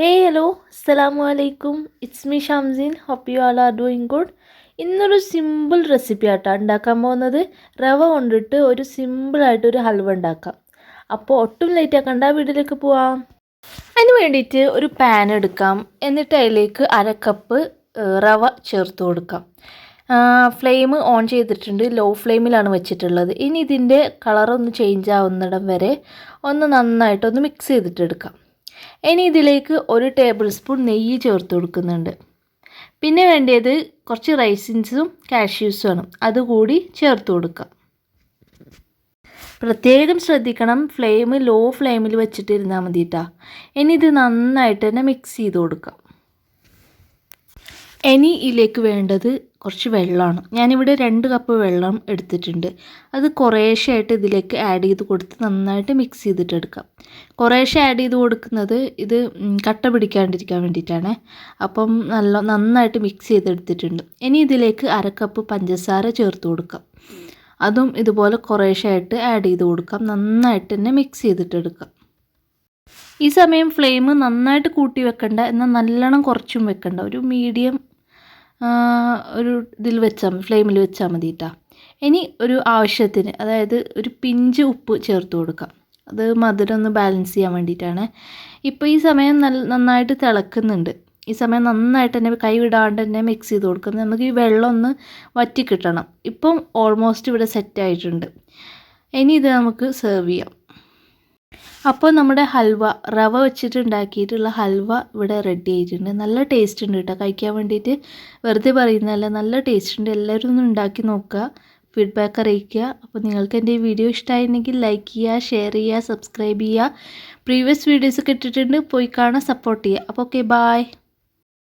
ഹേ hello അസ്സലാമു അലൈക്കും it's me Shamseen hope you all are doing good ഇന്നൊരു simple recipe ആട്ടോ ഉണ്ടാക്കാൻ പോകുന്നത്. റവ കൊണ്ടിട്ട് ഒരു സിമ്പിളായിട്ടൊരു ഹൽവ ഉണ്ടാക്കാം. അപ്പോൾ ഒട്ടും ലേറ്റ് ആക്കണ്ട. വീട്ടിലേക്ക് പോവാം. അതിന് വേണ്ടിയിട്ട് ഒരു പാൻ എടുക്കാം. എന്നിട്ട് അതിലേക്ക് അര കപ്പ് റവ ചേർത്ത് കൊടുക്കാം. ഫ്ലെയിം ഓൺ ചെയ്തിട്ടുണ്ട്. ലോ ഫ്ലെയിമിലാണ് വെച്ചിട്ടുള്ളത്. ഇനി ഇതിന്റെ കളറൊന്ന് ചേഞ്ച് ആവുന്നിടം വരെ ഒന്ന് നന്നായിട്ടൊന്ന് മിക്സ് ചെയ്തിട്ടെടുക്കാം. ഇനി ഇതിലേക്ക് ഒരു ടേബിൾ സ്പൂൺ നെയ്യ് ചേർത്ത് കൊടുക്കുന്നുണ്ട്. പിന്നെ വേണ്ടിയത് കുറച്ച് റൈസിൻസും കാഷ്യൂസും ആണ്. അതുകൂടി ചേർത്ത് കൊടുക്കുക പ്രത്യേകം ശ്രദ്ധിക്കണം. ഫ്ലെയിം ലോ ഫ്ലെയിമിൽ വെച്ചിട്ട് ഇരുന്നാൽ മതി കേട്ടോ ഇനി ഇത് നന്നായിട്ട് തന്നെ മിക്സ് ചെയ്ത് കൊടുക്കാം. ഇനി ഇതിലേക്ക് വേണ്ടത് കുറച്ച് വെള്ളമാണ്. ഞാനിവിടെ രണ്ട് കപ്പ് വെള്ളം എടുത്തിട്ടുണ്ട്. അത് കുറേശ്ശായിട്ട് ഇതിലേക്ക് ആഡ് ചെയ്ത് കൊടുത്ത് നന്നായിട്ട് മിക്സ് ചെയ്തിട്ട് എടുക്കാം. കുറേശ്ശെ ആഡ് ചെയ്ത് കൊടുക്കുന്നത് ഇത് കട്ട പിടിക്കാണ്ടിരിക്കാൻ വേണ്ടിയിട്ടാണ്. അപ്പം നല്ല നന്നായിട്ട് മിക്സ് ചെയ്തെടുത്തിട്ടുണ്ട്. ഇനി ഇതിലേക്ക് അര കപ്പ് പഞ്ചസാര ചേർത്ത് കൊടുക്കാം. അതും ഇതുപോലെ കുറേശ്ശായിട്ട് ആഡ് ചെയ്ത് കൊടുക്കാം. നന്നായിട്ട് തന്നെ മിക്സ് ചെയ്തിട്ടെടുക്കാം ഈ സമയം ഫ്ലെയിം നന്നായിട്ട് കൂട്ടി വെക്കണ്ട. എന്നാൽ നല്ലോണം കുറച്ചും വെക്കണ്ട. ഒരു മീഡിയം ഒരു ഇതിൽ വെച്ചാൽ ഫ്ലെയിമിൽ വെച്ചാൽ മതി കേട്ടോ ഇനി ഒരു ആവശ്യത്തിന് അതായത് ഒരു പിഞ്ച് ഉപ്പ് ചേർത്ത് കൊടുക്കാം. അത് മധുരം ഒന്ന് ബാലൻസ് ചെയ്യാൻ വേണ്ടിയിട്ടാണ്. ഇപ്പോൾ ഈ സമയം നല്ല നന്നായിട്ട് തിളക്കുന്നുണ്ട്. ഈ സമയം നന്നായിട്ട് തന്നെ കൈ വിടാണ്ട് തന്നെ മിക്സ് ചെയ്ത് കൊടുക്കുന്നത് നമുക്ക് ഈ വെള്ളം ഒന്ന് വറ്റി കിട്ടണം ഇപ്പം ഓൾമോസ്റ്റ് ഇവിടെ സെറ്റ് ആയിട്ടുണ്ട്. ഇനി ഇത് നമുക്ക് സെർവ് ചെയ്യാം. അപ്പോൾ നമ്മുടെ ഹൽവ റവ വെച്ചിട്ട് ഉണ്ടാക്കിയിട്ടുള്ള ഹൽവ ഇവിടെ റെഡി ആയിട്ടുണ്ട്. നല്ല ടേസ്റ്റ് ഉണ്ട് കേട്ടോ കഴിക്കാൻ വേണ്ടിയിട്ട് വെറുതെ പറയുന്നതല്ല നല്ല ടേസ്റ്റ് ഉണ്ട്. എല്ലാവരും ഒന്ന് ഉണ്ടാക്കി നോക്കുക ഫീഡ്ബാക്ക് അറിയിക്കുക. അപ്പോൾ നിങ്ങൾക്ക് എന്റെ ഈ വീഡിയോ ഇഷ്ടമായിരുന്നെങ്കിൽ ലൈക്ക് ചെയ്യുക ഷെയർ ചെയ്യുക സബ്സ്ക്രൈബ് ചെയ്യുക. പ്രീവിയസ് വീഡിയോസ് ഒക്കെ ഇട്ടിട്ടുണ്ട്. പോയി കാണാൻ സപ്പോർട്ട് ചെയ്യുക. അപ്പോൾ ഓക്കെ ബായ്